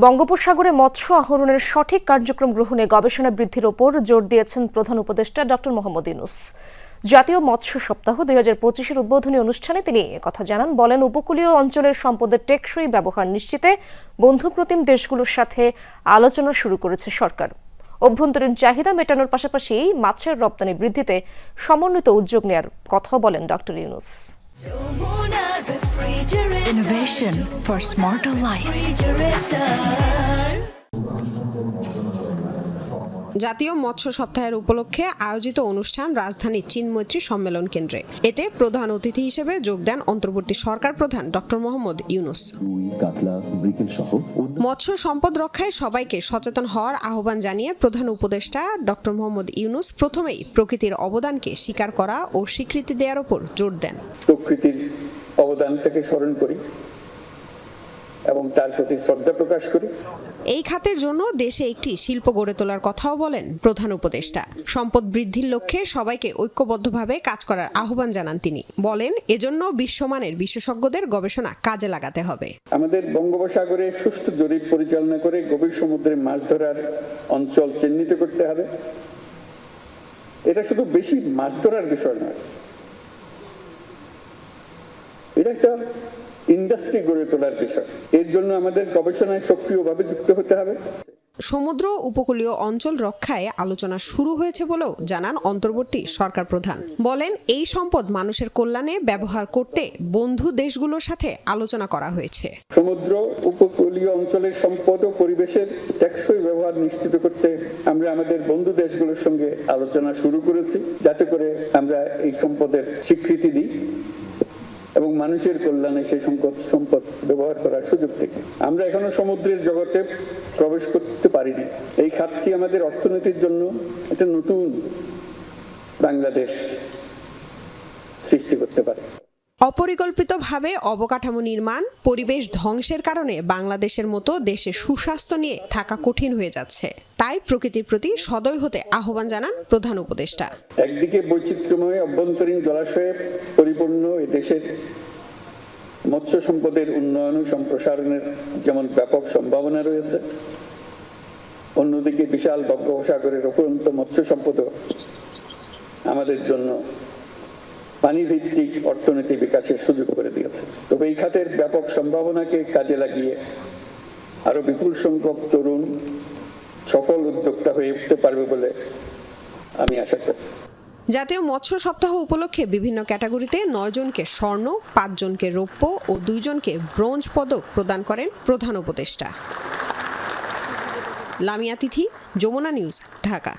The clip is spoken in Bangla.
বঙ্গোপসাগরে মৎস্য আহরণের সঠিক কার্যক্রম গ্রহণে গবেষণা বৃদ্ধির ওপর জোর দিয়েছেন প্রধান উপদেষ্টা ডক্টর মোহাম্মদ ইউনুস। জাতীয় মৎস্য সপ্তাহ দুই হাজার পঁচিশের উদ্বোধনী অনুষ্ঠানে তিনি কথা জানান, বলেন, উপকূলীয় অঞ্চলের সম্পদের টেকসই ব্যবহার নিশ্চিতে বন্ধুপ্রতিম দেশগুলোর সাথে আলোচনা শুরু করেছে সরকার। অভ্যন্তরীণ চাহিদা মেটানোর পাশাপাশি মাছের রপ্তানি বৃদ্ধিতে সমন্বিত উদ্যোগ নেয়ার কথা বলেন doctor Yunus. Innovation for smarter life. জাতীয় মৎস্য সপ্তাহের উপলক্ষে আয়োজিত অনুষ্ঠান রাজধানীর চীনমৈত্রী সম্মেলন কেন্দ্রে। এতে প্রধান অতিথি হিসেবে যোগ দেন অন্তর্বর্তী সরকার প্রধান ডক্টর মোহাম্মদ ইউনুস। মৎস্য সম্পদ রক্ষায় সবাইকে সচেতন হওয়ার আহ্বান জানিয়ে প্রধান উপদেষ্টা ডক্টর মোহাম্মদ ইউনুস প্রথমেই প্রকৃতির অবদানকে স্বীকার করা ও স্বীকৃতি দেওয়ার উপর জোর দেন। প্রকৃতির অবদানটাকে স্মরণ করি এবং তার প্রতি শ্রদ্ধা প্রকাশ করি। এই খাতের জন্য দেশে একটি শিল্প গড়ে তোলার কথাও বলেন প্রধান উপদেষ্টা। সম্পদ বৃদ্ধির লক্ষ্যে সবাইকে ঐক্যবদ্ধভাবে কাজ করার আহ্বান জানান তিনি। বলেন এজন্য বিশ্বমানের বিশেষজ্ঞদের গবেষণা কাজে লাগাতে হবে। আমাদের বঙ্গোপসাগরে সুষ্ঠু জরিপ পরিচালনা করে গভীর সমুদ্রে মাছ ধরার অঞ্চল চিহ্নিত করতে হবে। এটা শুধু বেশি মাছ ধরার বিষয় নয় এটা একটা ইন্ডাস্ট্রি গড়ে তোলার বিষয়। এর জন্য আমাদের গবেষণায় সক্রিয়ভাবে যুক্ত হতে হবে। সমুদ্র উপকূলীয় অঞ্চল রক্ষায় আলোচনা শুরু হয়েছে বলেও জানান অন্তর্বর্তী সরকার প্রধান। বলেন এই সম্পদ মানুষের কল্যাণে ব্যবহার করতে বন্ধু দেশগুলোর সাথে আলোচনা করা হয়েছে। সমুদ্র উপকূলীয় অঞ্চলের সম্পদ ও পরিবেশের টেকসই ব্যবহার নিশ্চিত করতে আমরা আমাদের বন্ধু দেশগুলোর সঙ্গে আলোচনা শুরু করেছি। যাতে করে আমরা এই সম্পদের স্বীকৃতি দিই। এবং মানুষের কল্যাণে সেই সম্পদ সম্পদ ব্যবহার করার সুযোগ থেকে। আমরা এখনও সমুদ্রের জগতে প্রবেশ করতে পারিনি। এই খাতটি আমাদের অর্থনীতির জন্য একটা নতুন বাংলাদেশ সৃষ্টি করতে পারে। অপরিকল্পিতভাবে অবকাঠামো নির্মাণ পরিবেশ ধ্বংসের কারণে বাংলাদেশের মতো দেশে সুস্বাস্থ্য নিয়ে থাকা কঠিন হয়ে যাচ্ছে। তাই প্রকৃতির প্রতি সদয় হতে আহ্বান জানান প্রধান উপদেষ্টা। একদিকে বৈচিত্র্যময় অভ্যন্তরীণ জলাশয়ে পরিপূর্ণ দেশের মৎস্য সম্পদের উন্নয়ন ও সম্প্রসারণের যেমন ব্যাপক সম্ভাবনা রয়েছে, অন্যদিকে বিশাল বঙ্গোপসাগরের অপরন্ত মৎস্য সম্পদও আমাদের জন্য পানি ভিত্তিক অর্থনীতি বিকাশের সুযোগ করে দিয়েছে। তবে এই খাতের ব্যাপক সম্ভাবনাকে কাজে লাগিয়ে আরও বিপুল সংখ্যক তরুণ, সফল উদ্যোক্তা হয়ে উঠতে পারবে বলে আমি আশা করি। জাতীয় মৎস্য সপ্তাহ উপলক্ষে বিভিন্ন ক্যাটাগরিতে নয়জনকে স্বর্ণ, পাঁচজনকে রৌপ্য ও দুইজনকে ব্রোঞ্জ পদক প্রদান করেন প্রধান উপদেষ্টা। লামিয়া তিথি, যমুনা নিউজ, ঢাকা।